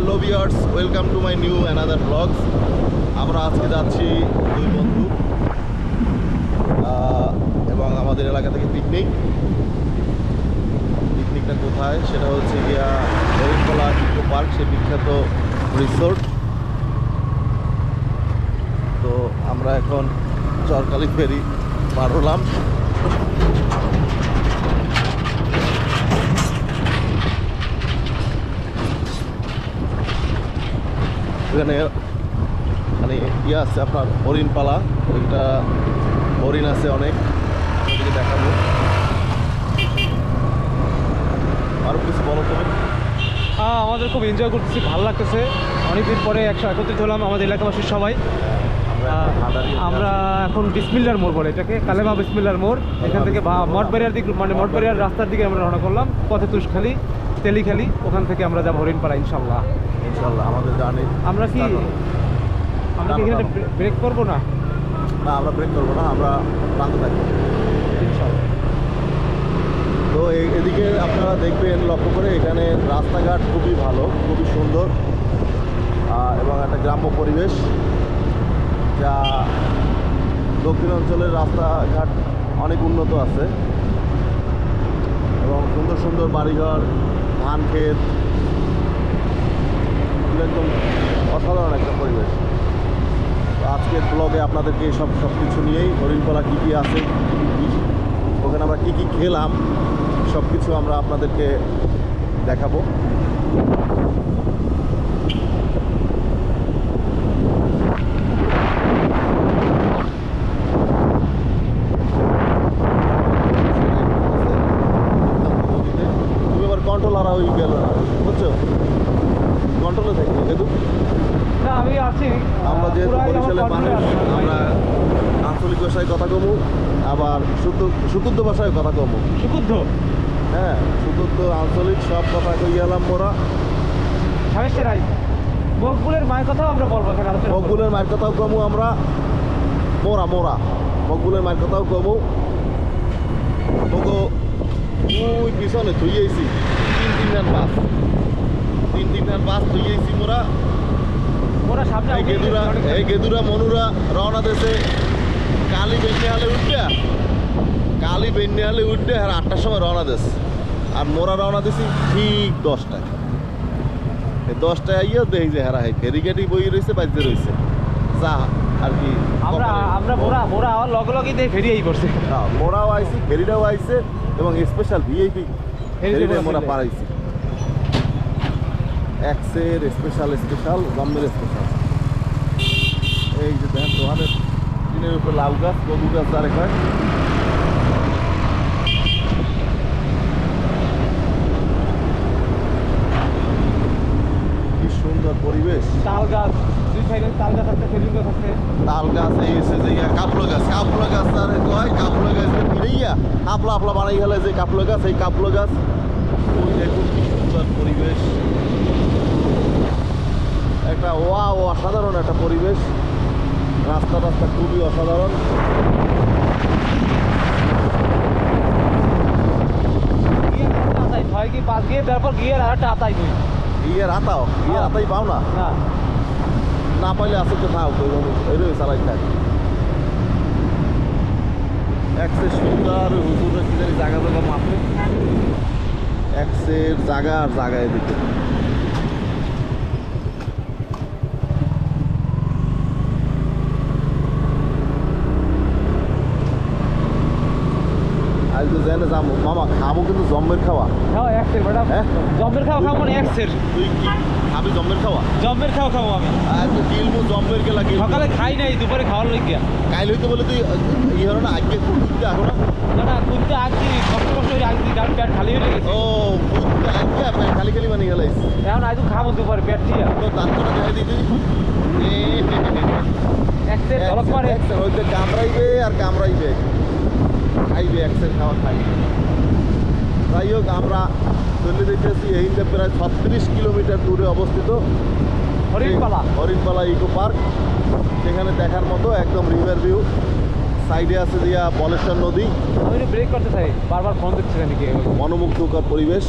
Hello viewers welcome to my new another blogs আমরা আজকে যাচ্ছি দুই বন্ধু এবং আমাদের এলাকা থেকে পিকনিক পিকনিকটা কোথায়? সেটা হচ্ছে গিয়া হরিণতলা ইকো পার্ক সে বিখ্যাত রিসোর্ট তো আমরা এখন চরকালি ফেরি পার হলাম। এখানে মানে ইয়ে আছে আপনার হরিণ পালা। ওইটা হরিণ আছে অনেক। দেখাবো। আরও কিছু বলো তুমি? আমাদের খুব এনজয় করতেছি, ভালো লাগতেছে। অনেকদিন পরে একশো একত্রিত হলাম আমাদের এলাকাবাসীর সবাই। আমরা এখন বিসমিল্লার মোড় বলে এটাকে কালেমা বিসমিল্লার মোড়। এখান থেকে মঠবাড়িয়ার দিক মানে মঠবাড়িয়ার রাস্তার দিকে আমরা রওনা করলাম পথে তুষখালি তেলিখালি ওখান থেকে আমরা যাব হরিণপাড়া ইনশাল্লাহ ইনশাল্লাহ আমাদের জার্নি আমরা কি আমরা কি এখানে ব্রেক করব না? না আমরা ব্রেক করব না আমরা প্রান্ত থাকব। ইনশাল্লাহ তো এদিকে আপনারা দেখবেন লক্ষ্য করে এখানে রাস্তাঘাট খুবই ভালো খুবই সুন্দর এবং একটা গ্রাম্য পরিবেশ। যা দক্ষিণ অঞ্চলের রাস্তাঘাট অনেক উন্নত আছে। এবং সুন্দর সুন্দর বাড়িঘর, ধান ক্ষেত, একদম অসাধারণ একটা পরিবেশ। আজকের ব্লগে আপনাদেরকে সব সব কিছু নিয়েই হরিণপালা কী কী আছে ওখানে আমরা কী কী খেলাম সব কিছু আমরা আপনাদেরকে দেখাবো তুমি এবার কন্ট্রোল হারা হয়ে গেল না বুঝছ কন্ট্রোলে থাকি কিন্তু না আমি আছি। আমরা যেহেতু বরিশালের মানুষ আমরা আঞ্চলিক ভাষায় কথা কমু আবার শুদ্ধ সুকুদ্ধ ভাষায় কথা কমু। সুকুদ্ধ হ্যাঁ সুকুদ্ধ আঞ্চলিক সব কথা কই গেলাম মোরা সমস্যা নাই মকবুলের মায়ের কথাও আমরা বলব এখানে। মকবুলের মায়ের কথাও কমু আমরা। মোরা মোরা। মকবুলের মায়ের কথাও কমু। তোকে ওই পিছনে থুইয়েছি তিন তিন গান বাস তিন তিন গান বাস থুইয়েছি মোরা। এই গেদুরা এই গেদুরা মনুরা রওনা কালি হালে উঠবে। কালি হালে উঠবে আর আটটার সময় রওনা আর মোরা রওনা ঠিক দশটায়। এই দশটায় আইয়া দেখি যে হেরা ফেরিঘাটি বই রয়েছে বাজতে রয়েছে। যা আর কি আমরা কপালে- আমরা মোরা মোরা আমার লগে লগে দিয়ে করছে হ্যাঁ, মোরাও আইছি ফেরিটাও আইছে এবং স্পেশাল ভিআইপি মোরা। পারাইছি এক্সের স্পেশাল স্পেশাল জম্মের স্পেশাল এই যে দেখেন দোকানের টিনের উপর লাউ গাছ কদু গাছ তারে কয় কি সুন্দর পরিবেশ। তাল গাছ দুই সাইডে তাল গাছ আছে খেজুর গাছ আছে। তাল গাছ এই এসে যে কাপলো গাছ। কাপলো গাছ তার কয়? কাপলো গাছ ফিরেইয়া আপলা আপলা বানাই গেলে যে কাপলো গাছ এই কাপলো গাছ ওই দেখুন কি সুন্দর পরিবেশ একটা ওয়া ও অসাধারণ একটা পরিবেশ। রাস্তা রাস্তা খুবই অসাধারণ। ছয় কি গিয়ে তারপর আর একটা আতাই রাতাই পাও না? না। না পাইলে আসে তো থাও ওই চালাই থাক এক্সের সুন্দর হুজুরের কি জানি জায়গা জায়গা মাপে। এক্সের জায়গা আর জায়গা এদিকে। আজ তো জেনে যাব মামা খাব কিন্তু জম্মের খাওয়া। খাও একসের বেটা হ্যাঁ? জম্মের খাও খাও মানে একসের। তুই কি খাবি জম্মের খাওয়া? জম্মের খাও খাও আমি। আজ তো গিলবো জম্মের গেলা গিলবো সকালে খাই নাই দুপুরে খাওয়ার লই গিয়া। কাইল হইতে বলে তুই ই হলো না আজকে কুকুরতে আগে না। না না কুনতে আগছি কষ্ট কষ্ট করে আগছি কারণ পেট খালি হয়ে গেছে। ও কুকুরতে আজকে আপনার খালি খালি বানিয়ে গেলাইস এখন আজ খাব দুপুরে পেট দিয়া। তো তার করে দেখা দিদি একসের ঝলক মারে হইতে কামড়াইবে আর কামড়াইবে। খাইবে একসের খাওয়া খাইবে যাই হোক আমরা চলে দেখতেছি এইটা প্রায় ছত্রিশ কিলোমিটার দূরে অবস্থিত। হরিণপালা। Harinpala eco park. সেখানে দেখার মতো একদম রিভার ভিউ। সাইডে আছে দিয়া বলেশ্বর নদী। আমি ব্রেক করতে চাই। বারবার ফোন দিচ্ছে নাকি মনোমুগ্ধকর পরিবেশ।